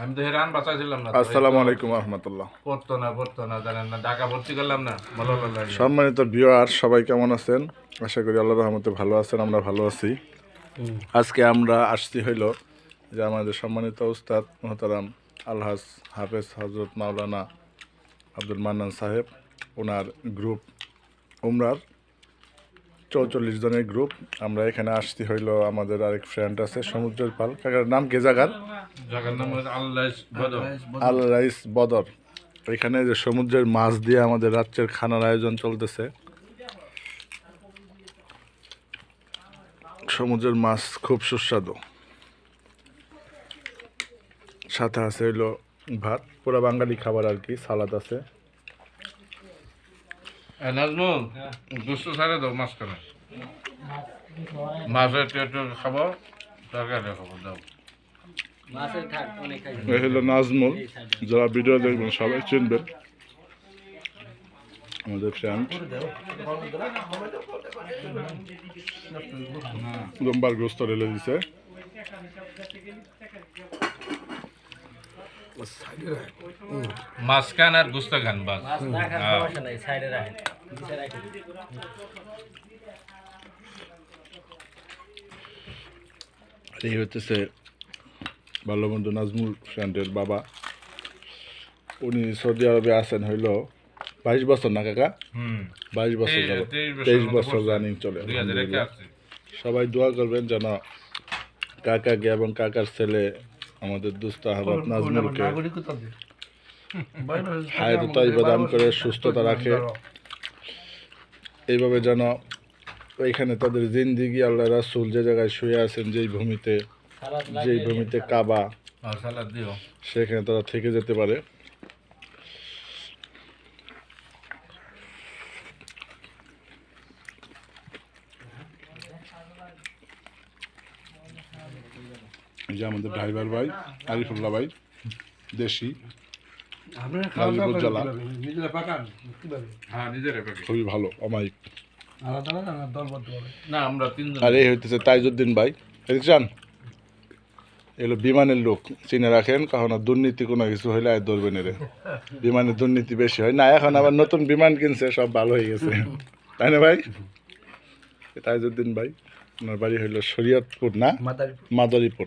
আমি তো হেরান বাঁচাইছিলাম না আসসালামু আলাইকুম রহমতুল্লাহ। পড়তো না পড়তো না জানেন না। ঢাকা ভর্তি করলাম না ভালো লাগে সম্মানিত ভিউয়ার সবাই কেমন আছেন? আশা করি আল্লাহ রহমতে ভালো আছেন আমরা ভালো আছি। আজকে আমরা আসছি হইল যে আমাদের সম্মানিত উস্তাদ মোহতারাম আলহাজ হাফেজ হজরত মাওলানা আব্দুল মান্নান সাহেব ওনার গ্রুপ উমরার। চৌচল্লিশ জনের গ্রুপ আমরা এখানে আসছি হইল আমাদের আরেক ফ্রেন্ড আছে সমুদ্রের পাল। কাকার নাম কে জাগার? আল রাইস বদর। এখানে যে সমুদ্রের মাছ দিয়ে আমাদের রাত্রের খানার আয়োজন চলতেছে। সমুদ্রের মাছ খুব সুস্বাদু। সাথে আছে হইল ভাত। পুরো বাঙালি খাবার আর কি সালাদ আছে। নাজমুল দুশো সাড়ে দাও মাছ কেন মাছ একটু একটু খাব তরকারি খাব দাও। মাছের হলো নাজমুল যারা ভিডিও দেখবেন সবাই চিনবেন। আমাদের ফ্রেন্ড লম্বার গোস্ত রেলে দিছে। মাছ খান আর গুস্ত খান বাস আর এই হচ্ছে ভালো বন্ধু নাজমুল ফ্রেন্ডের বাবা। উনি সৌদি আরবে আছেন হইল বাইশ বছর না কাকা? বাইশ বছর তেইশ- বছর। রানিং চলে। সবাই দোয়া করবেন যেন কাকাকে এবং কাকার ছেলে আমাদের দোস্ত আহবাব নাজমুলকে হায়াত তাইবা দান করে সুস্থতা রাখে। এইভাবে যেন ওইখানে তাদের জিন্দিগি আল্লাহ রাসুল যে জায়গায় শুয়ে আছেন যেই ভূমিতে যেই ভূমিতে কাবা সেখানে তারা থেকে যেতে পারে। এই যে আমাদের ড্রাইভার ভাই আরিফুল্লাহ ভাই দেশি। হ্যাঁ খুবই ভালো অমায়িক। না আমরা তিনজন। আর এই হইতেছে তাইজুদ্দিন ভাই। এদিক চান এগুলো বিমানের লোক চিনে রাখেন কখনো দুর্নীতি কোনো কিছু হইলে আর ধরবেন এরে বিমানে দুর্নীতি বেশি হয়। না এখন আবার নতুন বিমান কিনছে সব ভালো হয়ে গেছে। তাই না ভাই? তাইজুদ্দিন ভাই। ওনার বাড়ি হইল শরীয়তপুর না? মাদারীপুর।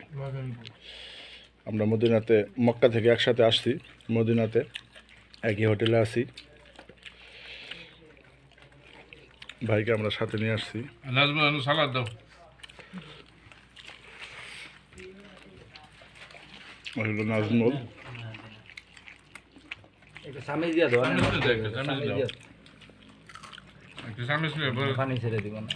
আমরা মদিনাতে মক্কা থেকে একসাথে আসছি মদিনাতে। একই হোটেলে আছি। ভাইকে আমরা সাথে নিয়ে আসছি। সালাদ দাও। হইল নাজমুল। সামনে দিয়ে দাও সামনে দিয়ে দাও, সামনে দিয়ে পানি ছেড়ে দিব না।